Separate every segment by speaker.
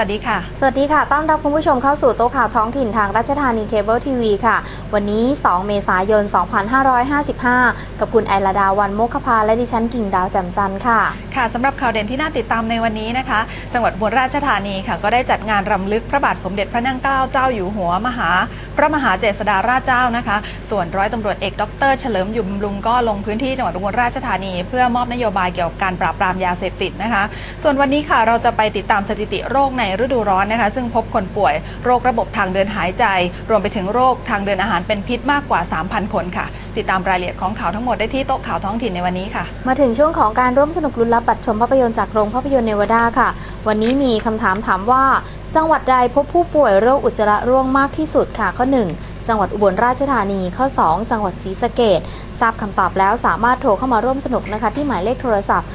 Speaker 1: วัสดีค่ะ
Speaker 2: สวัสดีค่ะ ต้อนรับคุณผู้ชมเข้าสู่โต๊ะข่าวท้องถิ่นทางรัชธานีเคเบิลทีวีค่ะ วันนี้ 2 เมษายน 2555 กับคุณไอราดาวันโมคคภาและดิฉันกิ่งดาวแจ่มจันทร์ค่ะ
Speaker 1: ค่ะสำหรับข่าวเด่นที่น่าติดตามในวันนี้นะคะ จังหวัดอุบลราชธานีค่ะ ก็ได้จัดงานรำลึกพระบาทสมเด็จพระนั่งเกล้าเจ้าอยู่หัวมหา พระมหาเจษฎาราชเจ้านะคะ ส่วนร้อยตำรวจเอกดรเฉลิมอยู่บำรุงก็ลงพื้นที่จังหวัดอุบลราชธานี เพื่อมอบนโยบายเกี่ยวกับการปราบปรามยาเสพติดนะคะ ส่วนวันนี้ค่ะเราจะไปติดตามสถิติโรคในฤดูร้อนนะคะ ซึ่งพบคนป่วยโรคระบบทางเดินหายใจ รวมไปถึงโรคทางเดินอาหารเป็นพิษมากกว่า 3,000 คนค่ะติดตามรายละเอียดของข่าวทั้งหมดได้ที่โต๊ะข่าวท้องถิ่นในวันนี้ค่ะ
Speaker 2: มาถึงช่วงของการร่วมสนุกลุ้นรับบัตรชมภาพยนตร์จากโรงภาพยนตร์เนวาดาค่ะ วันนี้มีคำถามถามว่า จังหวัดใดพบผู้ป่วยโรคอุจจาระร่วงมากที่สุดค่ะข้อ 1 จังหวัดอุบลราชธานีข้อ 2 จังหวัดศรีสะเกดทราบคำตอบแล้วสามารถโทรเข้ามาร่วมสนุกนะคะ ที่หมายเลขโทรศัพท์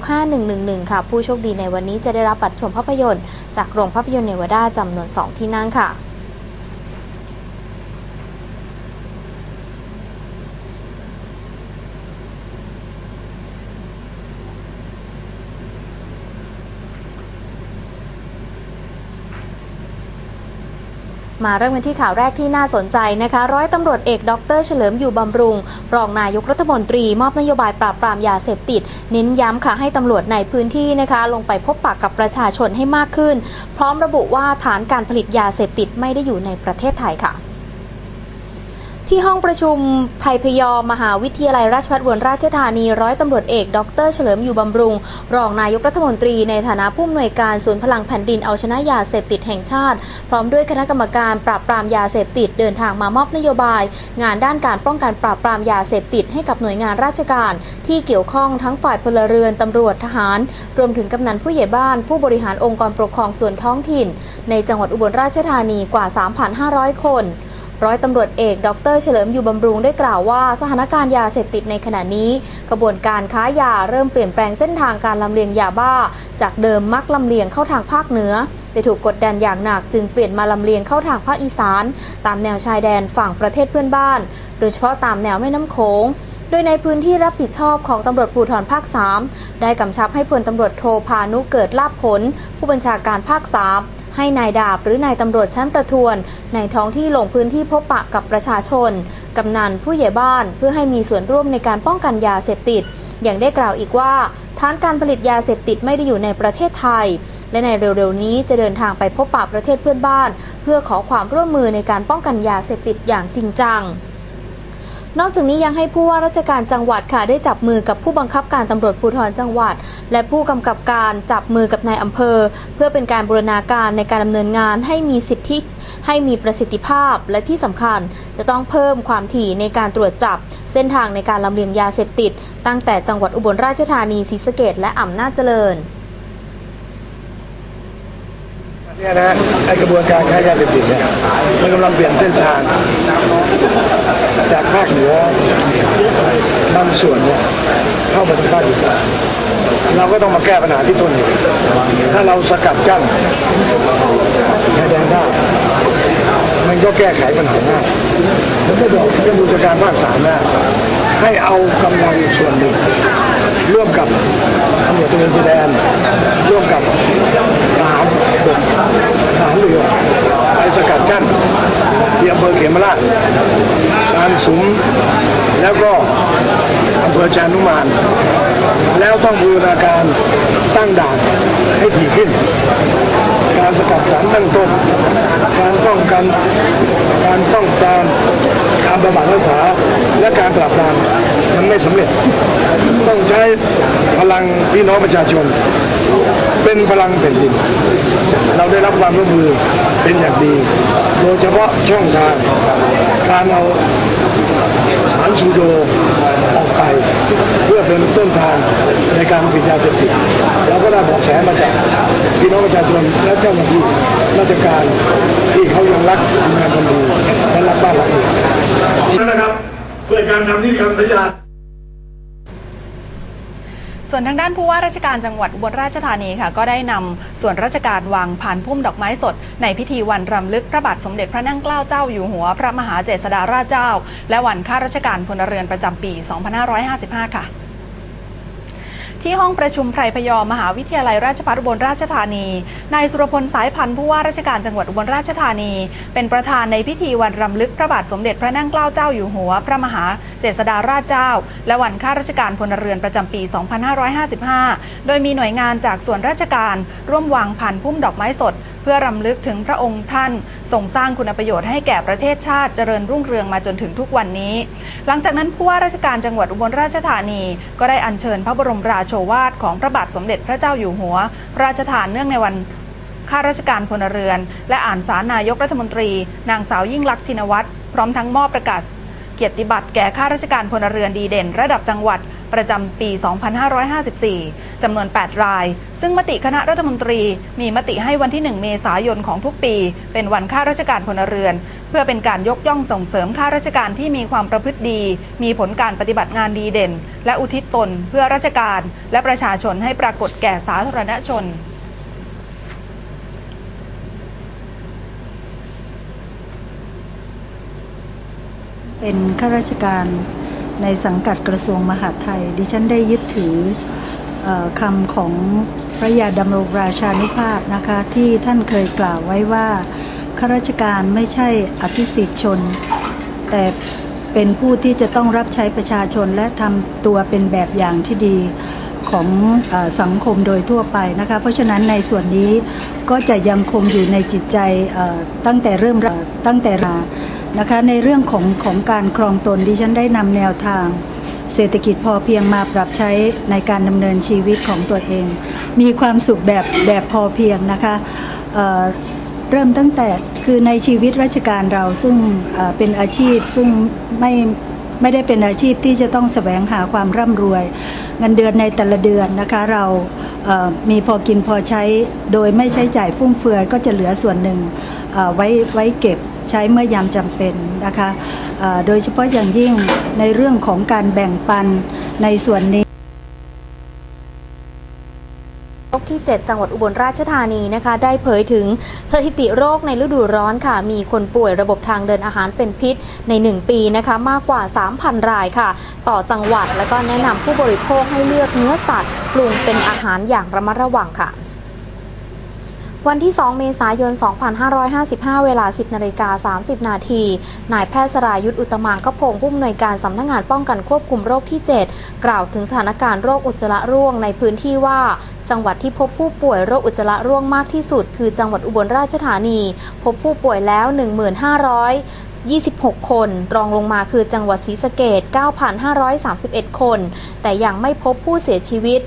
Speaker 2: 0452651111 ค่ะ ผู้โชคดีในวันนี้จะได้รับบัตรชมภาพยนตร์ จากโรงภาพยนตร์เนวาดาจำนวน 2 ที่นั่งค่ะ มาเริ่มกันที่ข่าวแรกที่น่าสนใจนะคะ ร้อยตำรวจเอกดรเฉลิมอยู่บำรุง รองนายกรัฐมนตรี มอบนโยบายปราบปรามยาเสพติด เน้นย้ำค่ะให้ตำรวจในพื้นที่นะคะ ลงไปพบปะกับประชาชนให้มากขึ้น พร้อมระบุว่าฐานการผลิตยาเสพติดไม่ได้อยู่ในประเทศไทยค่ะ ที่ห้องประชุมไพรพยอม มหาวิทยาลัยราชภัฏอุบลราชธานี ร้อยตำรวจเอก ดร เฉลิมอยู่บำรุง รองนายกรัฐมนตรีในฐานะผู้อำนวยการศูนย์พลังแผ่นดินเอาชนะยาเสพติดแห่งชาติ พร้อมด้วยคณะกรรมการปราบปรามยาเสพติดเดินทางมามอบนโยบาย งานด้านการป้องกันปราบปรามยาเสพติดให้กับหน่วยงานราชการ ที่เกี่ยวข้องทั้งฝ่ายพลเรือนตำรวจทหาร รวมถึงกำนันผู้ใหญ่บ้าน ผู้บริหารองค์กรปกครองส่วนท้องถิ่น ในจังหวัดอุบลราชธานีกว่า 3,500 คน ร้อยตำรวจเอก ดร เฉลิมอยู่บำรุงได้กล่าวว่า สถานการณ์ยาเสพติดในขณะนี้กระบวนการค้ายาเริ่มเปลี่ยนแปลงเส้นทางการลำเลียงยาบ้า จากเดิมมักลำเลียงเข้าทางภาคเหนือ แต่ถูกกดดันอย่างหนักจึงเปลี่ยนมาลำเลียงเข้าทางภาคอีสาน ตามแนวชายแดนฝั่งประเทศเพื่อนบ้าน โดยเฉพาะตามแนวแม่น้ำโขง โดยในพื้นที่รับผิดชอบของตำรวจภูธรภาค 3 ได้กำชับให้พลตำรวจโทพานุเกิดลาภผล ผู้บัญชาการภาค 3 ให้นายดาบหรือนายตำรวจชั้นประทวน ในท้องที่ลงพื้นที่พบปะกับประชาชน กำนันผู้ใหญ่บ้านเพื่อให้มีส่วนร่วมในการป้องกันยาเสพติด อย่างได้กล่าวอีกว่าฐานการผลิตยาเสพติดไม่ได้อยู่ในประเทศไทย และในเร็วๆนี้จะเดินทางไปพบปะประเทศเพื่อนบ้าน เพื่อขอความร่วมมือในการป้องกันยาเสพติดอย่างจริงจัง นอกจากนี้ยังให้ผู้ว่าราชการจังหวัดค่ะได้จับมือกับผู้บังคับการตำรวจภูธรจังหวัด และผู้กำกับการจับมือกับนายอำเภอ เพื่อเป็นการบูรณาการในการดำเนินงานให้มีสิทธิให้มีประสิทธิภาพและที่สำคัญ จะต้องเพิ่มความถี่ในการตรวจจับ เส้นทางในการลำเลียงยาเสพติด ตั้งแต่จังหวัดอุบลราชธานีศรีสะเกดและอำนาจเจริญ
Speaker 3: เนี่ยนะไอกระบวนการค้ายาเสพติดเนี่ยมันกำลังเปลี่ยนเส้นทาง จากภาคเหนือบางส่วนเนี่ยเข้ามาทางภาคอีสานเราก็ต้องมาแก้ปัญหาที่ต้นเหตุถ้าเราสกัดกั้นชายแดนได้มันก็แก้ไขปัญหาได้ผมก็บอกท่านผู้จัดการภาคสามนะให้เอากำลังส่วนหนึ่งร่วมกับตำรวจตระเวนชายแดนร่วมกับทหารบกทหารเรือไปสกัดกั้นที่อำเภอเขมราชการสุมแล้วก็อำเภอชานุมาน แล้วต้องบูรณาการตั้งด่านให้ถี่ขึ้น การสกัดสารตั้งต้นการป้องกัน การป้องกันการบำบัดรักษาและการปราบปรามมันไม่สำเร็จ ต้องใช้พลังพี่น้องประชาชน เป็นพลังแผ่นดิน เราได้รับความร่วมมือเป็นอย่างดี โดยเฉพาะช่องทางการเอาสารสูโด ไป เพื่อเป็นต้นทางในการปิดยาเสพติดเราก็ได้บอกแสมาจากพี่น้องประชาชนและเจ้าหน้าที่ราชการที่เขายังรักงานกันดีและรักบ้านรักเอง
Speaker 4: นั่นนะครับ เพื่อการทำที่คำสัญญา
Speaker 1: ส่วนทางด้านผู้ว่าราชการจังหวัดอุบลราชธานีค่ะ ก็ได้นำส่วนราชการวางผ่านพุ่มดอกไม้สด ในพิธีวันรำลึกพระบาทสมเด็จพระนั่งเกล้าเจ้าอยู่หัว พระมหาเจษฎาราชเจ้า และวันข้าราชการพลเรือนประจำปี 2555 ค่ะ ที่ห้องประชุมไพรพยอมมหาวิทยาลัยราชภัฏอุบลราชธานี นายสุรพลสายพันธ์ผู้ว่าราชการจังหวัดอุบลราชธานี เป็นประธานในพิธีวันรำลึกพระบาทสมเด็จพระนั่งเกล้าเจ้าอยู่หัว พระมหาเจษฎาราชเจ้า และวันข้าราชการพลเรือนประจำปี 2555 โดยมีหน่วยงานจากส่วนราชการร่วมวางพันพุ่มดอกไม้สดเพื่อรำลึกถึงพระองค์ท่านทรงสร้างคุณประโยชน์ให้แก่ประเทศชาติเจริญรุ่งเรืองมาจนถึงทุกวันนี้ หลังจากนั้นผู้ว่าราชการจังหวัดอุบลราชธานี ก็ได้อัญเชิญพระบรมราโชวาทของพระบาทสมเด็จพระเจ้าอยู่หัวระราชทานเนื่องในวันข้าราชการพลเรือน และอ่านสารนายกรัฐมนตรี นางสาวยิ่งลักษณ์ชินวัตรพร้อมทั้งมอบประกาศเกียรติบัตรแก่ข้าราชการพลเรือนดีเด่น ระดับจังหวัดประจำปี 2554 จำนวน 8 ราย ซึ่งมติคณะรัฐมนตรีมีมติให้วันที่ 1 เมษายนของทุกปี เป็นวันข้าราชการพลเรือน เพื่อเป็นการยกย่องส่งเสริมข้าราชการที่มีความประพฤติดี มีผลการปฏิบัติงานดีเด่น และอุทิศตน เพื่อราชการ และประชาชนให้ปรากฏแก่สาธารณชน
Speaker 5: เป็นข้าราชการในสังกัดกระทรวงมหาดไทย ดิฉันได้ยึดถือเออ คำของพระยาดำรงราชานุภาพนะคะที่ท่านเคยกล่าวไว้ว่าข้าราชการไม่ใช่อภิสิทธิชน แต่เป็นผู้ที่จะต้องรับใช้ประชาชนและทำตัวเป็นแบบอย่างที่ดีของอสังคมโดยทั่วไปนะคะเพราะฉะนั้นในส่วนนี้ก็จะยังคงอยู่ในจิตใจตั้งแต่เริ่มตั้งแต่รานะคะในเรื่องของของการครองตนดิฉันได้นำแนวทาง เศรษฐกิจพอเพียงมาปรับใช้ในการดำเนินชีวิตของตัวเอง มีความสุขแบบแบบพอเพียงนะคะเเริ่มตั้งแต่คือในชีวิตราชการเราซึ่งเเป็นอาชีพซึ่งไม่ไม่ได้เป็นอาชีพที่จะต้องแสวงหาความร่ำรวย เงินเดือนในแต่ละเดือนนะคะเรา มีพอกินพอใช้โดยไม่ใช้จ่ายฟุ่มเฟือยก็จะเหลือส่วนหนึ่งไว้ไว้เก็บใช้เมื่อยามจำเป็นนะคะโดยเฉพาะอย่างยิ่งในเรื่องของการแบ่งปันในส่วนนี้
Speaker 2: ที่ 7 จังหวัดอุบลราชธานีนะคะ ได้เผยถึงสถิติโรคในฤดูร้อนค่ะ มีคนป่วยระบบทางเดินอาหารเป็นพิษใน 1 ปีนะคะ มากกว่า 3,000 รายค่ะ ต่อจังหวัดแล้วก็แนะนำผู้บริโภคให้เลือกเนื้อสัตว์ปรุงเป็นอาหารอย่างระมัดระวังค่ะวันที่ 2 เมษายน 2555 เวลา 10นาฬิกา30 นาที นายแพทย์สรายุทธอุตมางกพงศ์ผู้อำนวยการสำนักงานป้องกันควบคุมโรคที่ 7 กล่าวถึงสถานการณ์โรคอุจจาระร่วงในพื้นที่ว่า จังหวัดที่พบผู้ป่วยโรคอุจจาระร่วงมากที่สุด คือจังหวัดอุบลราชธานี พบผู้ป่วยแล้ว 1,526 คน รองลงมาคือจังหวัดศรีสะเกด9,531 คน แต่ยังไม่พบผู้เสียชีวิต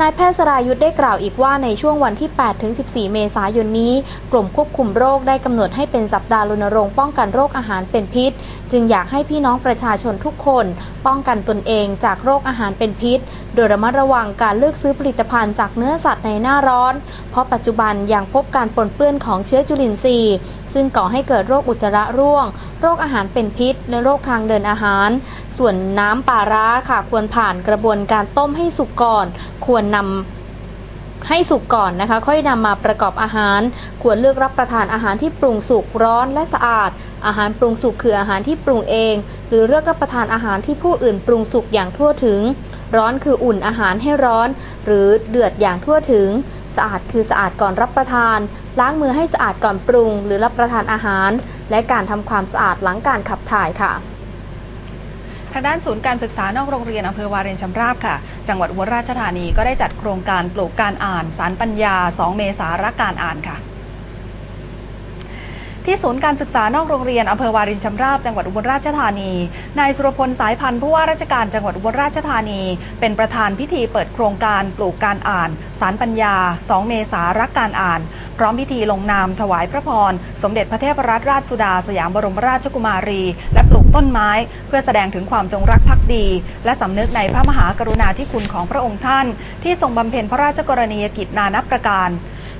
Speaker 2: นายแพทย์สรายุทธ์ได้กล่าวอีกว่าในช่วงวันที่ 8 ถึง 14 เมษายนนี้ กลุ่มควบคุมโรคได้กำหนดให้เป็นสัปดาห์รณรงค์ป้องกันโรคอาหารเป็นพิษ จึงอยากให้พี่น้องประชาชนทุกคน ป้องกันตนเองจากโรคอาหารเป็นพิษ โดยระมัดระวังการเลือกซื้อผลิตภัณฑ์จากเนื้อสัตว์ในหน้าร้อน เพราะปัจจุบันยังพบการปนเปื้อนของเชื้อจุลินทรีย์ ซึ่งก่อให้เกิดโรคอุจจาระร่วง โรคอาหารเป็นพิษ และโรคทางเดินอาหาร ส่วนน้ำปลาร้าค่ะควรผ่านกระบวนการต้มให้สุกก่อน ควรนำให้สุกก่อนนะคะ ค่อยนำมาประกอบอาหาร ควรเลือกรับประทานอาหารที่ปรุงสุกร้อนและสะอาด อาหารปรุงสุกคืออาหารที่ปรุงเอง หรือเลือกรับประทานอาหารที่ผู้อื่นปรุงสุกอย่างทั่วถึง ร้อนคืออุ่นอาหารให้ร้อน หรือเดือดอย่างทั่วถึง สะอาดคือสะอาดก่อนรับประทาน ล้างมือให้สะอาดก่อนปรุง หรือรับประทานอาหาร และการทำความสะอาดหลังการขับถ่ายค่ะ
Speaker 1: ทางด้านศูนย์การศึกษานอกโรงเรียนอำเภอวารินชำราบค่ะ จังหวัดอุบลราชธานีก็ได้จัดโครงการปลูกการอ่านสารปัญญา 2 เมษารักการอ่านค่ะ ที่ศูนย์การศึกษานอกโรงเรียนอำเภอวารินชำราบจังหวัดอุบลราชธานี นายสุรพลสายพันธ์ผู้ว่าราชการจังหวัดอุบลราชธานี เป็นประธานพิธีเปิดโครงการปลูกการอ่าน สารปัญญา 2 เมษารักการอ่าน พร้อมพิธีลงนามถวายพระพร สมเด็จพระเทพรัตนราชสุดา สยามบรมราชกุมารี และปลูกต้นไม้ เพื่อแสดงถึงความจงรักภักดี และสำนึกในพระมหากรุณาธิคุณของพระองค์ท่าน ที่ทรงบำเพ็ญพระราชกรณียกิจนานับประการ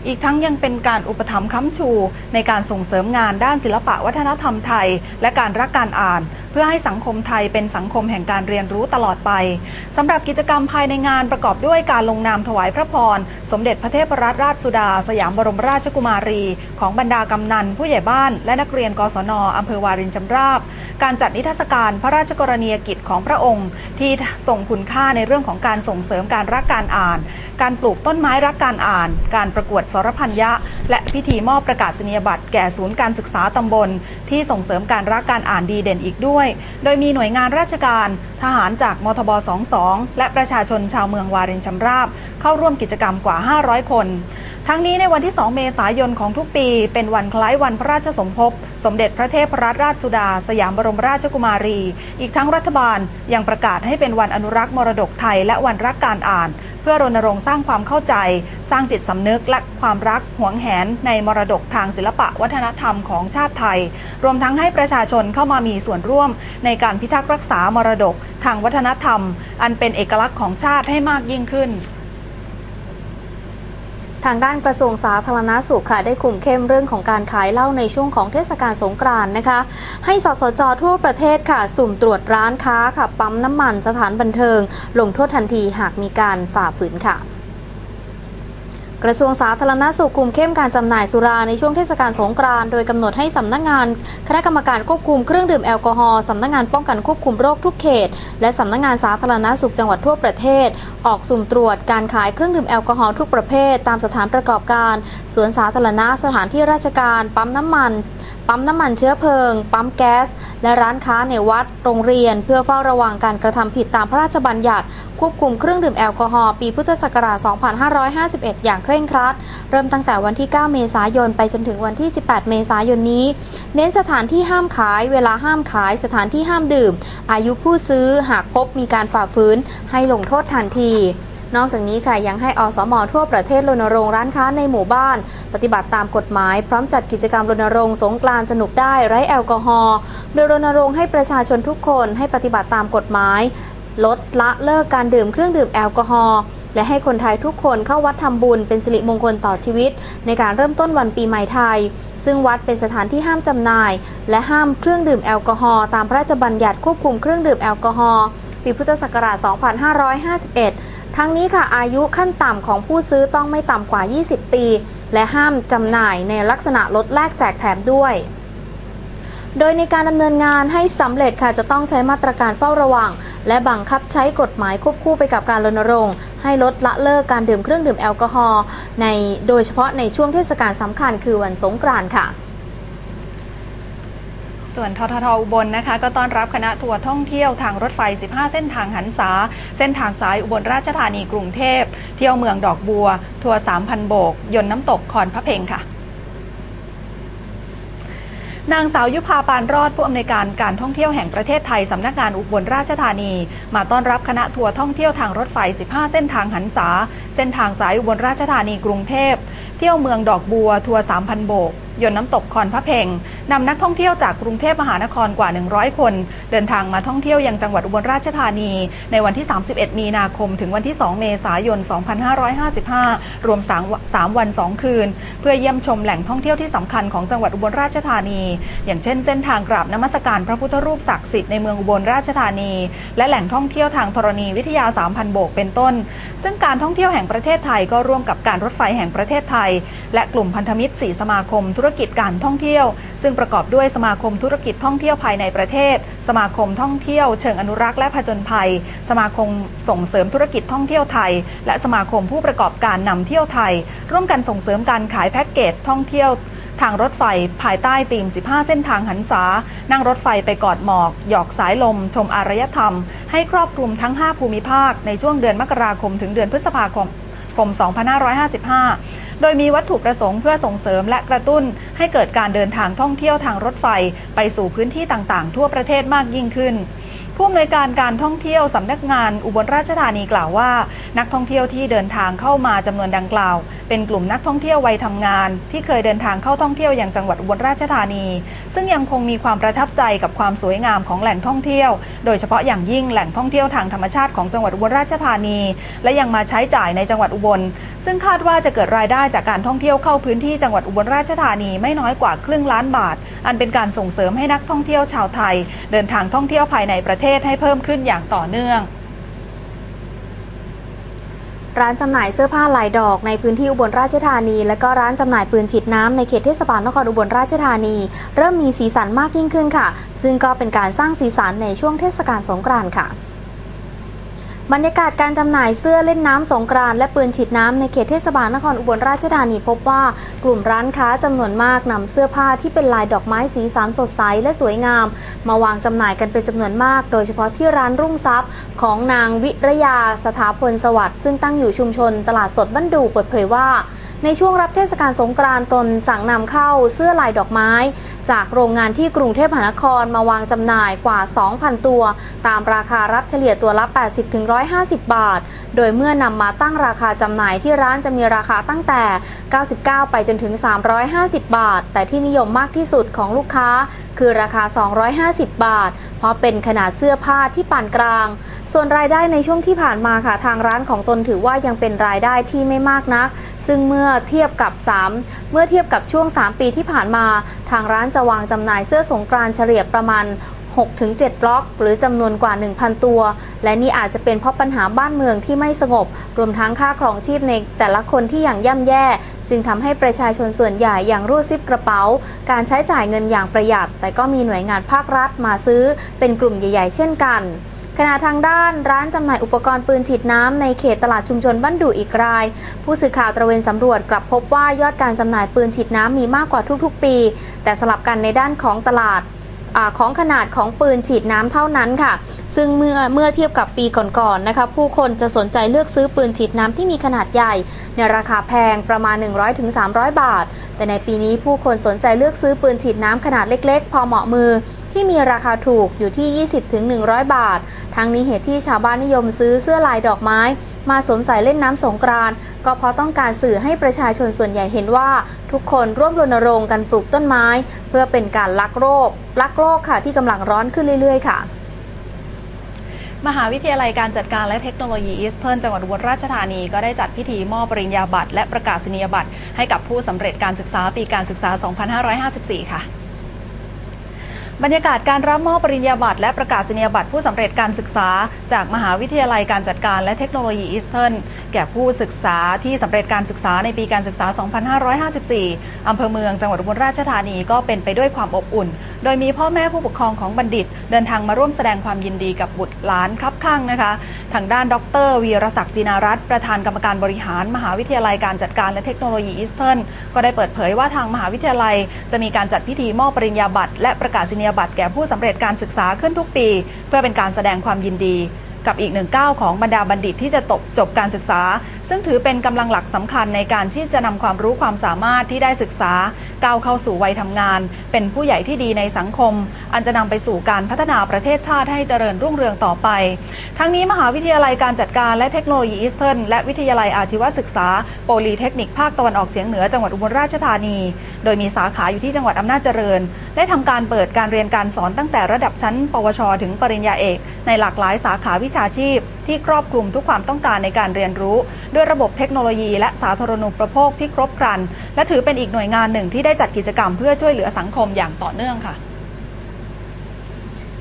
Speaker 1: อีกทั้งยังเป็นการอุปถัมภ์ค้ำชู ในการส่งเสริมงานด้านศิลปะวัฒนธรรมไทย และการรักการอ่าน เพื่อให้สังคมไทยเป็นสังคมแห่งการเรียนรู้ตลอดไปสำหรับกิจกรรมภายในงานประกอบด้วยการลงนามถวายพระพร สมเด็จพระเทพรัตนราชสุดา สยามบรมราชกุมารี ของบรรดากำนัน ผู้ใหญ่บ้าน และนักเรียนกศนอำเภอวารินชำราบ การจัดนิทรรศการพระราชกรณียกิจของพระองค์ ที่ส่งคุณค่าในเรื่องของการส่งเสริมการรักการอ่าน การปลูกต้นไม้รักการอ่าน การประกวดสรพันยะและพิธีมอบประกาศนียบัตรแก่ศูนย์การศึกษาตำบล ที่ส่งเสริมการรักการอ่านดีเด่นอีกด้วยโดยมีหน่วยงานราชการ ทหารจากมทบ 22 และประชาชนชาวเมืองวารินชำราบ เข้าร่วมกิจกรรมกว่า 500 คน ทั้งนี้ในวันที่ 2 เมษายนของทุกปี เป็นวันคล้ายวันพระราชสมภพ สมเด็จพระเทพรัตนราชสุดา สยามบรมราชกุมารี อีกทั้งรัฐบาลยังประกาศให้เป็นวันอนุรักษ์มรดกไทย และวันรักการอ่าน เพื่อรณรงค์สร้างความเข้าใจ สร้างจิตสำนึกและความรักหวงแหนในมรดกทางศิลปะวัฒนธรรมของชาติไทย รวมทั้งให้ประชาชนเข้ามามีส่วนร่วมในการพิทักษ์รักษามรดกทางวัฒนธรรม อันเป็นเอกลักษณ์ของชาติให้มากยิ่งขึ้น
Speaker 2: ทางด้านกระทรวงสาธารณาสุขค่ะได้คุมเข้มเรื่องของการขายเหล้าในช่วงของเทศกาลสงกรานต์นะคะ ให้สสจทั่วประเทศค่ะ สุ่มตรวจร้านค้าค่ะปั๊มน้ำมันสถานบันเทิง ลงโทษทันทีหากมีการฝ่าฝืนค่ะ กระทรวงสาธารณาสุขคุมเข้มการจำหน่ายสุราในช่วงเทศกาลสงกรานต์โดยกำหนดให้สำนักงาน คณะกรรมการควบคุมเครื่องดื่มแอลกอฮอล์สำนักงานป้องกันควบคุมโรคทุกเขต และสำนักงานสาธารณาสุขจังหวัดทั่วประเทศ ออกสุ่มตรวจการขายเครื่องดื่มแอลกอฮอล์ทุกประเภท ตามสถานประกอบการสวนสาธารณะสถานที่ราชการ ปั๊มน้ำมัน ปั๊มน้ำมันเชื้อเพลิง ปั๊มแก๊ส และร้านค้าในวัดโรงเรียน เพื่อเฝ้าระวังการกระทำผิดตามพระราชบัญญัติ ควบคุมเครื่องดื่มแอลกอฮอล์ปีพุทธศักราช 2551 อย่างเคร่งครัด เริ่มตั้งแต่วันที่ 9 เมษายน ไปจนถึงวันที่ 18 เมษายนนี้ เน้นสถานที่ห้ามขาย เวลาห้ามขาย สถานที่ห้ามดื่ม อายุผู้ซื้อหากพบมีการฝ่าฝืนให้ลงโทษทันทีนอกจากนี้ค่ะยังให้อสมทั่วประเทศรณรงค์ร้านค้าในหมู่บ้าน ปฏิบัติตามกฎหมาย พร้อมจัดกิจกรรมรณรงค์สงกรานต์สนุกได้ไร้แอลกอฮอล์โดยรณรงค์ให้ประชาชนทุกคนให้ปฏิบัติตามกฎหมาย ลดละเลิกการดื่มเครื่องดื่มแอลกอฮอล์และให้คนไทยทุกคนเข้าวัดทำบุญเป็นสิริมงคลต่อชีวิต ในการเริ่มต้นวันปีใหม่ไทย ซึ่งวัดเป็นสถานที่ห้ามจำหน่าย และห้ามเครื่องดื่มแอลกอฮอล์ตามพระราชบัญญัติควบคุมเครื่องดื่มแอลกอฮอล์ปีพุทธศักราช 2551 ทั้งนี้ค่ะอายุขั้นต่ำของผู้ซื้อต้องไม่ต่ำกว่า 20 ปี และห้ามจำหน่ายในลักษณะลดแลกแจกแถมด้วย โดยในการดำเนินงานให้สำเร็จค่ะจะต้องใช้มาตรการเฝ้าระวัง และบังคับใช้กฎหมายควบคู่ไปกับการรณรงค์ ให้ลดละเลิกการดื่มเครื่องดื่มแอลกอฮอล์ในโดยเฉพาะในช่วงเทศกาลสำคัญคือวันสงกรานต์ค่ะ
Speaker 1: ส่วนทททอุบลนะคะ ก็ต้อนรับคณะทัวร์ท่องเที่ยวทางรถไฟ 15 เส้นทางหันษา เส้นทางสายอุบลราชธานีกรุงเทพ เที่ยวเมืองดอกบัว ทัวร์ 3,000 โบก ยนต์น้ำตกคอนพระเพงค่ะ นางสาวยุพาปานรอดผู้อำนวยการการท่องเที่ยวแห่งประเทศไทยสำนักงานอุบลราชธานี มาต้อนรับคณะทัวร์ท่องเที่ยวทางรถไฟ 15 เส้นทางหันษา เส้นทางสายอุบลราชธานีกรุงเทพ เที่ยวเมืองดอกบัวทัวร์ 3,000 โบกยนต์น้ำตกคอนพระเพงนำนักท่องเที่ยวจากกรุงเทพมหานครกว่า 100 คน เดินทางมาท่องเที่ยวยังจังหวัดอุบลราชธานี ในวันที่ 31 มีนาคม ถึงวันที่ 2 เมษายน 2555 รวม 3 วัน 2 คืน เพื่อเยี่ยมชมแหล่งท่องเที่ยวที่สำคัญของจังหวัดอุบลราชธานี อย่างเช่นเส้นทางกราบนมัสการพระพุทธรูปศักดิ์สิทธิ์ในเมืองอุบลราชธานี และแหล่งท่องเที่ยวทางธรณีวิทยา 3,000 โบกเป็นต้น ซึ่งการท่องเที่ยวแห่งประเทศไทยก็ร่วมกับการรถไฟแห่งประเทศไทย และกลุ่มพันธมิตร 4 สมาคมธุธุรกิจการท่องเที่ยว ซึ่งประกอบด้วยสมาคมธุรกิจท่องเที่ยวภายในประเทศ สมาคมท่องเที่ยวเชิงอนุรักษ์และผจญภัย สมาคมส่งเสริมธุรกิจท่องเที่ยวไทย และสมาคมผู้ประกอบการนำเที่ยวไทย ร่วมกันส่งเสริมการขายแพ็กเกจท่องเที่ยวทางรถไฟภายใต้ธีม 15 เส้นทางหันษา นั่งรถไฟไปกอดหมอก หยอกสายลม ชมอารยธรรม ให้ครอบคลุมทั้ง 5 ภูมิภาค ในช่วงเดือนมกราคมถึงเดือนพฤษภาคมคม2555 โดยมีวัตถุประสงค์เพื่อส่งเสริมและกระตุ้น ให้เกิดการเดินทางท่องเที่ยวทางรถไฟ ไปสู่พื้นที่ต่างๆ ทั่วประเทศมากยิ่งขึ้นผู้อำนวยการการท่องเที่ยวสำนักงานอุบลราชธานีกล่าวว่า นักท่องเที่ยวที่เดินทางเข้ามาจำนวนดังกล่าว เป็นกลุ่มนักท่องเที่ยววัยทำงาน ที่เคยเดินทางเข้าท่องเที่ยวอย่างจังหวัดอุบลราชธานี ซึ่งยังคงมีความประทับใจกับความสวยงามของแหล่งท่องเที่ยว โดยเฉพาะอย่างยิ่งแหล่งท่องเที่ยวทางธรรมชาติของจังหวัดอุบลราชธานี และยังมาใช้จ่ายในจังหวัดอุบล ซึ่งคาดว่าจะเกิดรายได้จากการท่องเที่ยวเข้าพื้นที่จังหวัดอุบลราชธานีไม่น้อยกว่าครึ่งล้านบาท อันเป็นการส่งเสริมให้นักท่องเที่ยวชาวไทย เดินทางท่องเที่ยวภายในประเทศให้เพิ่มขึ้นอย่างต่อเนื่อง
Speaker 2: ร้านจำหน่ายเสื้อผ้าลายดอกในพื้นที่อุบลราชธานี และก็ร้านจำหน่ายปืนฉีดน้ำในเขตเทศบาลนครอุบลราชธานี เริ่มมีสีสันมากยิ่งขึ้นค่ะ ซึ่งก็เป็นการสร้างสีสันในช่วงเทศกาลสงกรานต์ค่ะ บรรยากาศการจำหน่ายเสื้อเล่นน้ำสงกรานและปืนฉีดน้ำในเขตเทศบาลนครอุบลราชธานีพบว่ากลุ่มร้านค้าจำนวนมากนำเสื้อผ้าที่เป็นลายดอกไม้สีสันสดใสและสวยงาม มาวางจำหน่ายกันเป็นจำนวนมาก โดยเฉพาะที่ร้านรุ่งทรัพย์ของนางวิรยาสถาพลสวัสดิ์ซึ่งตั้งอยู่ชุมชนตลาดสดบ้านดูเปิดเผยว่า ในช่วงรับเทศกาลสงกรานต์ตนสั่งนำเข้าเสื้อลายดอกไม้ จากโรงงานที่กรุงเทพมหานครมาวางจำหน่ายกว่า 2,000 ตัว ตามราคารับเฉลี่ยตัวละ 80-150 บาท โดยเมื่อนำมาตั้งราคาจำหน่ายที่ร้านจะมีราคาตั้งแต่ 99 ไปจนถึง 350 บาท แต่ที่นิยมมากที่สุดของลูกค้า คือราคา 250 บาท เพราะเป็นขนาดเสื้อผ้าที่ปานกลาง ส่วนรายได้ในช่วงที่ผ่านมาค่ะทางร้านของตนถือว่ายังเป็นรายได้ที่ไม่มากนัก ซึ่งเมื่อเทียบกับ 3 เมื่อเทียบกับช่วง 3 ปีที่ผ่านมา ทางร้านจะวางจำหน่ายเสื้อสงกรานเฉลี่ยประมาณ6-7บล็อกหรือจำนวนกว่า 1,000 ตัว และนี่อาจจะเป็นเพราะปัญหาบ้านเมืองที่ไม่สงบ รวมทั้งค่าครองชีพในแต่ละคนที่อย่างย่ำแย่ จึงทำให้ประชาชนส่วนใหญ่อย่างรูดซิปกระเป๋า การใช้จ่ายเงินอย่างประหยัด แต่ก็มีหน่วยงานภาครัฐมาซื้อเป็นกลุ่มใหญ่ ๆ เช่นกัน ขณะทางด้านร้านจำหน่ายอุปกรณ์ปืนฉีดน้ำในเขตตลาดชุมชนบ้านดูอีกราย ผู้สื่อข่าวตระเวนสำรวจกลับพบว่ายอดการจำหน่ายปืนฉีดน้ำมีมากกว่าทุกๆ ปี แต่สลับกันในด้านของตลาดอของขนาดของปืนฉีดน้ำเท่านั้นค่ะ ซึ่งเมื่อเมื่อเทียบกับปีก่อนๆนะคะ ผู้คนจะสนใจเลือกซื้อปืนฉีดน้ำที่มีขนาดใหญ่ ในราคาแพงประมาณ 100-300 บาท แต่ในปีนี้ผู้คนสนใจเลือกซื้อปืนฉีดน้ำขนาดเล็ก ๆ พอเหมาะมือ ที่มีราคาถูกอยู่ที่ 20-100 บาท ทั้งนี้เหตุที่ชาวบ้านนิยมซื้อเสื้อลายดอกไม้ มาสวมใส่เล่นน้ำสงกรานต์ก็เพราะต้องการสื่อให้ประชาชนส่วนใหญ่เห็นว่า ทุกคนร่วมรณรงค์กันปลูกต้นไม้ เพื่อเป็นการลักโรคลักโลกค่ะที่กำลังร้อนขึ้นเรื่อย ๆ ค่ะ
Speaker 1: มหาวิทยาลัยการจัดการและเทคโนโลยีอีสเทิร์นจังหวัดอุบลราชธานีก็ได้จัดพิธีมอบปริญญาบัตรและประกาศนียบัตรให้กับผู้สำเร็จการศึกษาปีการศึกษา 2554 ค่ะ บรรยากาศการรับมอบปริญญาบัตรและประกาศนียบัตรผู้สำเร็จการศึกษา จากมหาวิทยาลัยการจัดการและเทคโนโลยีอีสเทิร์นแก่ผู้ศึกษาที่สำเร็จการศึกษาในปีการศึกษา 2554 อำเภอเมืองจังหวัดอุบลราชธานีก็เป็นไปด้วยความอบอุ่น โดยมีพ่อแม่ผู้ปกครองของบัณฑิต เดินทางมาร่วมแสดงความยินดีกับบุตรหลานครับข้างนะคะ ทางด้านดรวีรศักดิ์จินารัตน์ประธานกรรมการบริหาร มหาวิทยาลัยการจัดการและเทคโนโลยีอีสเทิร์นก็ได้เปิดเผยว่าทางมหาวิทยาลัย จะมีการจัดพิธีมอบปริญญาบัตรและประกาศนียบัตรแก่ผู้สำเร็จการศึกษาขึ้นทุกปี เพื่อเป็นการแสดงความยินดี กับอีกหนึ่งก้าวของบรรดาบัณฑิตที่จะตบจบการศึกษา ซึ่งถือเป็นกำลังหลักสำคัญในการที่จะนำความรู้ความสามารถที่ได้ศึกษาก้าวเข้าสู่วัยทำงาน เป็นผู้ใหญ่ที่ดีในสังคม อันจะนำไปสู่การพัฒนาประเทศชาติให้เจริญรุ่งเรืองต่อไป ทั้งนี้มหาวิทยาลัยการจัดการและเทคโนโลยีอีสเทิร์นและวิทยาลัยอาชีวศึกษาโปลีเทคนิคภาคตะวันออกเฉียงเหนือจังหวัดอุบลราชธานี โดยมีสาขาอยู่ที่จังหวัดอำนาจเจริญ ได้ทำการเปิดการเรียนการสอนตั้งแต่ระดับชั้น ปวช ถึงปริญญาเอก ในหลากหลายสาขาวิชาชีพ ที่ครอบคลุมทุกความต้องการในการเรียนรู้ด้วยระบบเทคโนโลยีและสาธารณูปโภคที่ครบครัน และถือเป็นอีกหน่วยงานหนึ่งที่ได้จัดกิจกรรมเพื่อช่วยเหลือสังคมอย่างต่อเนื่องค่ะ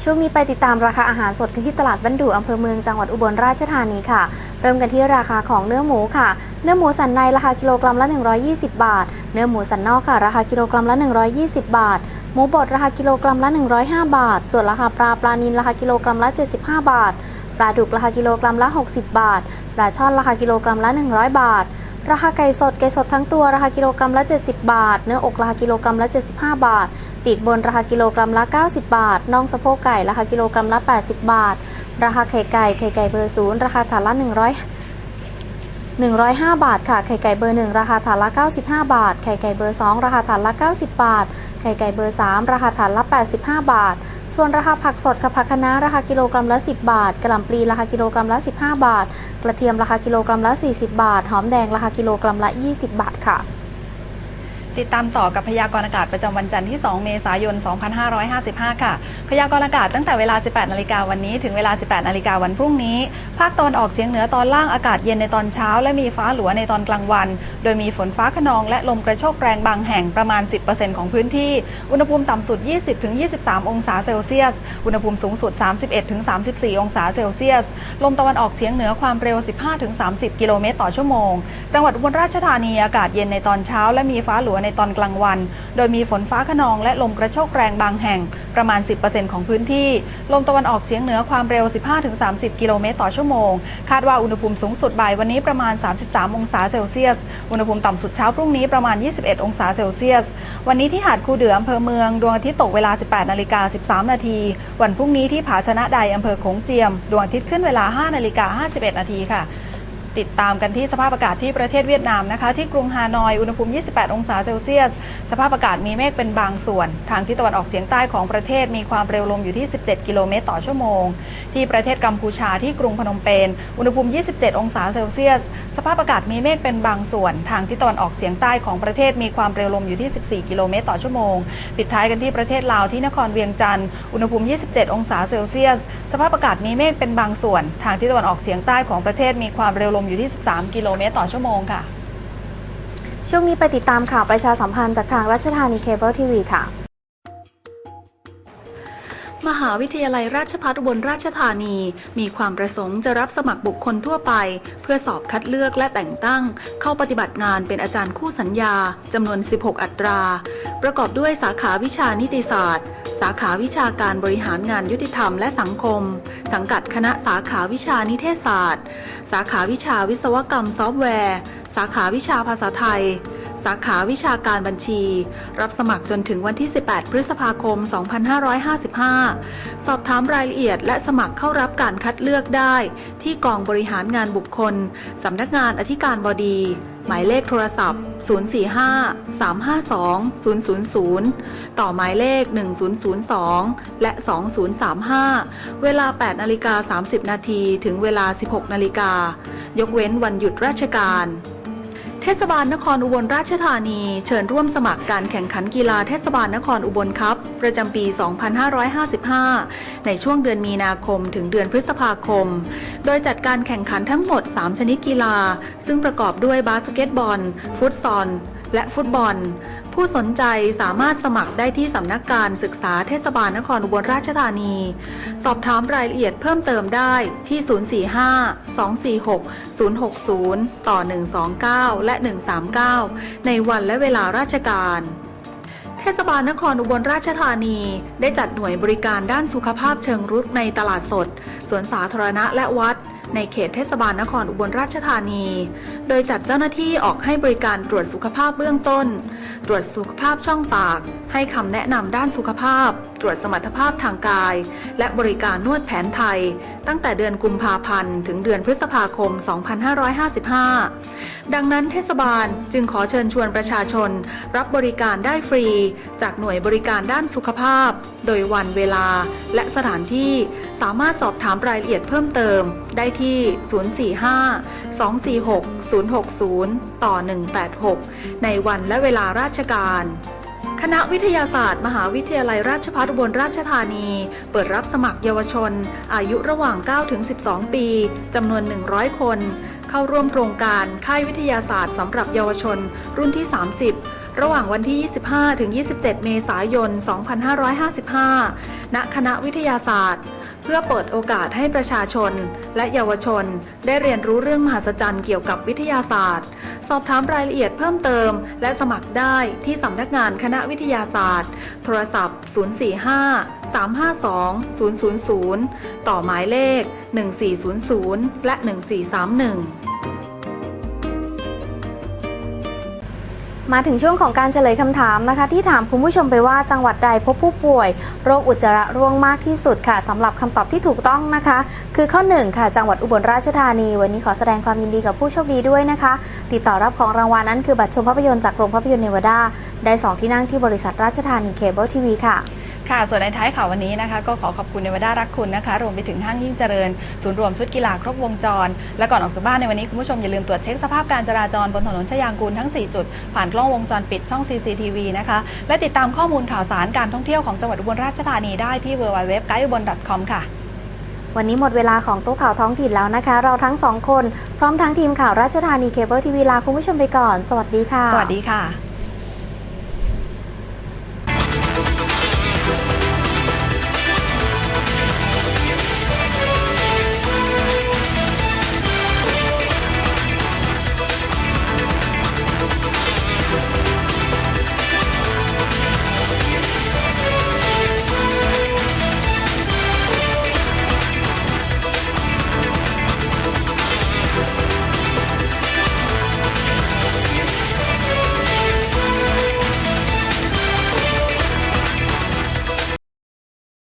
Speaker 2: ช่วงนี้ไปติดตามราคาอาหารสดกันที่ตลาดบ้านดูอำเภอเมืองจังหวัดอุบลราชธานีค่ะ เริ่มกันที่ราคาของเนื้อหมูค่ะ เนื้อหมูสันในราคากิโลกรัมละ 120 บาท เนื้อหมูสันนอกค่ะ ราคากิโลกรัมละ 120 บาทหมูบดราคากิโลกรัมละ 105 บาท ส่วนราคาปลาปลานิลราคากิโลกรัมละ 75 บาทปลาดุกราคากิโลกรัมละ 60 บาท ปลาช่อนราคากิโลกรัมละ 100 บาท ราคาไก่สดไก่สดทั้งตัวราคากิโลกรัมละ 70 บาท เนื้ออกราคากิโลกรัมละ 75 บาท ปีกบนราคากิโลกรัมละ 90 บาท น่องสะโพกไก่ราคากิโลกรัมละ 80 บาท ราคาไข่ไก่ไข่ไก่เบอร์ศูนย์ราคาถาดละ100 105 บาทค่ะ ไข่ไก่เบอร์ 1 ราคาถาดละ 95 บาท ไข่ไก่เบอร์ 2 ราคาถาดละ 90 บาท ไข่ไก่เบอร์ 3 ราคาถาดละ 85 บาท ส่วนราคาผักสดค่ะผักคะน้าราคากิโลกรัมละ 10 บาทกระหล่ำปลีราคากิโลกรัมละ 15 บาท กระเทียมราคากิโลกรัมละ 40 บาท หอมแดงราคากิโลกรัมละ 20 บาทค่ะ
Speaker 1: ติดตามต่อกับพยากรณ์อากาศประจำวันจันทร์ที่ 2 เมษายน 2555 ค่ะ พยากรณ์อากาศตั้งแต่เวลา 18 นาฬิกาวันนี้ ถึงเวลา 18 นาฬิกาวันพรุ่งนี้ ภาคตะวันออกเฉียงเหนือตอนล่างอากาศเย็นในตอนเช้า และมีฟ้าหลัวในตอนกลางวัน โดยมีฝนฟ้าขนองและลมกระโชกแรงบางแห่งประมาณ 10%ของพื้นที่ อุณหภูมิต่ำสุด 20-23 องศาเซลเซียส อุณหภูมิสูงสุด 31-34 องศาเซลเซียส ลมตะวันออกเฉียงเหนือความเร็ว 15-30 กิโลเมตรต่อชั่วโมง จังหวัดอุบลราชธานีอากาศเย็นในตอนเช้า และมีฟ้าหลัวในตอนกลางวัน โดยมีฝนฟ้าขนองและลมกระโชกแรงบางแห่งประมาณ 10%ของพื้นที่ ลมตะวันออกเฉียงเหนือความเร็ว 15-30 กิโลเมตรต่อชั่วโมง คาดว่าอุณหภูมิสูงสุดบ่ายวันนี้ประมาณ 33 องศาเซลเซียส อุณหภูมิต่ำสุดเช้าพรุ่งนี้ประมาณ 21 องศาเซลเซียส วันนี้ที่หาดคูเดืออำเภอเมือง ดวงอาทิตย์ตกเวลา 18นาฬิกา13 นาที วันพรุ่งนี้ที่ผาชนะใดอำเภอโขงเจียม ดวงอาทิตย์ขึ้นเวลา 5นาฬิกา51 นาทีค่ะ ติดตามกันที่สภาพอากาศที่ประเทศเวียดนามนะคะ ที่กรุงฮานอย อุณหภูมิ 28 องศาเซลเซียส สภาพอากาศมีเมฆเป็นบางส่วน ทางที่ตะวันออกเฉียงใต้ของประเทศมีความเร็วลมอยู่ที่ 17 กิโลเมตรต่อชั่วโมง ที่ประเทศกัมพูชาที่กรุงพนมเปญ อุณหภูมิ 27 องศาเซลเซียส สภาพอากาศมีเมฆเป็นบางส่วน ทางที่ตะวันออกเฉียงใต้ของประเทศมีความเร็วลมอยู่ที่ 14 กิโลเมตรต่อชั่วโมง ปิดท้ายกันที่ประเทศลาวที่นครเวียงจันทร์ อุณหภูมิ 27 องศาเซลเซียส สภาพอากาศมีเมฆเป็นบางส่วน ทางที่ตะวันออกเฉียงใต้ของประเทศมีความเร็วลมอยู่ที่ 13 กิโลเมตรต่อชั่วโมงค่ะ
Speaker 2: ช่วงนี้ไปติดตามข่าวประชาสัมพันธ์จากทางรัชธานีเคเบิลทีวีค่ะ
Speaker 1: มหาวิทยาลัยราชภัฏอุบลราชธานี มีความประสงค์จะรับสมัครบุคคลทั่วไป เพื่อสอบคัดเลือกและแต่งตั้ง เข้าปฏิบัติงานเป็นอาจารย์คู่สัญญาจำนวน 16 อัตรา ประกอบด้วยสาขาวิชานิติศาสตร์ สาขาวิชาการบริหารงานยุติธรรมและสังคม สังกัดคณะสาขาวิชานิเทศศาสตร์ สาขาวิชาวิศวกรรมซอฟต์แวร์ สาขาวิชาภาษาไทย สาขาวิชาการบัญชี รับสมัครจนถึงวันที่ 18 พฤษภาคม 2555 สอบถามรายละเอียดและสมัครเข้ารับการคัดเลือกได้ ที่กองบริหารงานบุคคล สำนักงานอธิการบดี หมายเลขโทรศัพท์ 045 352 000 ต่อหมายเลข 1002 และ 2035 เวลา 8นาฬิกา30 นาทีถึงเวลา 16นาฬิกายกเว้นวันหยุดราชการ เทศบาลนครอุบลราชธานี เชิญร่วมสมัครการแข่งขันกีฬาเทศบาลนครอุบลครับ ประจำปี 2555 ในช่วงเดือนมีนาคมถึงเดือนพฤษภาคม โดยจัดการแข่งขันทั้งหมด 3 ชนิดกีฬา ซึ่งประกอบด้วยบาสเกตบอล ฟุตซอล และฟุตบอล ผู้สนใจสามารถสมัครได้ที่สำนักการศึกษาเทศบาลนครอุบลราชธานี สอบถามรายละเอียดเพิ่มเติมได้ที่ 045 246 060 ต่อ 129 และ 139 ในวันและเวลาราชการเทศบาลนครอุบลราชธานี ได้จัดหน่วยบริการด้านสุขภาพเชิงรุกในตลาดสด สวนสาธารณะและวัด ในเขตเทศบาลนครอุบลราชธานี โดยจัดเจ้าหน้าที่ออกให้บริการตรวจสุขภาพเบื้องต้น ตรวจสุขภาพช่องปาก ให้คำแนะนำด้านสุขภาพ ตรวจสมรรถภาพทางกาย และบริการนวดแผนไทย ตั้งแต่เดือนกุมภาพันธ์ถึงเดือนพฤษภาคม 2555 ดังนั้นเทศบาลจึงขอเชิญชวนประชาชน รับบริการได้ฟรี จากหน่วยบริการด้านสุขภาพ โดยวันเวลาและสถานที่ สามารถสอบถามรายละเอียดเพิ่มเติม ได้ที่ 045 246 060 ต่อ 186 ในวันและเวลาราชการ คณะวิทยาศาสตร์ มหาวิทยาลัยราชภัฏอุบลราชธานี เปิดรับสมัครเยาวชน อายุระหว่าง 9-12 ปี จำนวน 100 คน เข้าร่วมโครงการค่ายวิทยาศาสตร์สำหรับเยาวชนรุ่นที่ 30 ระหว่างวันที่ 25-27 เมษายน 2555 ณ คณะวิทยาศาสตร์ เพื่อเปิดโอกาสให้ประชาชน และเยาวชน ได้เรียนรู้เรื่องมหัศจรรย์เกี่ยวกับวิทยาศาสตร์ สอบถามรายละเอียดเพิ่มเติม และสมัครได้ที่สำนักงานคณะวิทยาศาสตร์ โทรศัพท์ 045 352 000 ต่อหมายเลข 1400 และ 1431
Speaker 2: มาถึงช่วงของการเฉลยคำถามนะคะ ที่ถามคุณผู้ชมไปว่าจังหวัดใดพบผู้ป่วย โรคอุจจาระร่วงมากที่สุดค่ะสำหรับคำตอบที่ถูกต้องนะคะ คือข้อ1ค่ะ จังหวัดอุบลราชธานี วันนี้ขอแสดงความยินดีกับผู้โชคดีด้วยนะคะ ติดต่อรับของรางวัลนั้นคือบัตรชมภาพยนตร์จากโรงภาพยนตร์เนวาดาได้ 2 ที่นั่งที่บริษัทราชธานีเคเบิลทีวีค่ะ
Speaker 1: ค่ะ ส่วนในท้ายข่าววันนี้นะคะ ก็ขอขอบคุณในวดารักคุณนะคะ รวมไปถึงห้างยิ่งเจริญ ศูนย์รวมชุดกีฬาครบวงจร และก่อนออกจากบ้านในวันนี้ คุณผู้ชมอย่าลืมตรวจเช็คสภาพการจราจรบนถนนชยางกูลทั้ง 4 จุด ผ่านกล้องวงจรปิดช่อง CCTV นะคะ และติดตามข้อมูลข่าวสารการท่องเที่ยวของจังหวัดอุบลราชธานีได้ที่ www.guideubon.com ค่ะ
Speaker 2: วันนี้หมดเวลาของโต๊ะข่าวท้องถิ่นแล้วนะคะ เราทั้งสองคน พร้อมทั้งทีมข่าวราชธานีเคเบิลทีวีลาคุณผู้ชมไปก่อน สวัสดีค่ะ
Speaker 1: สวัสดีค่ะ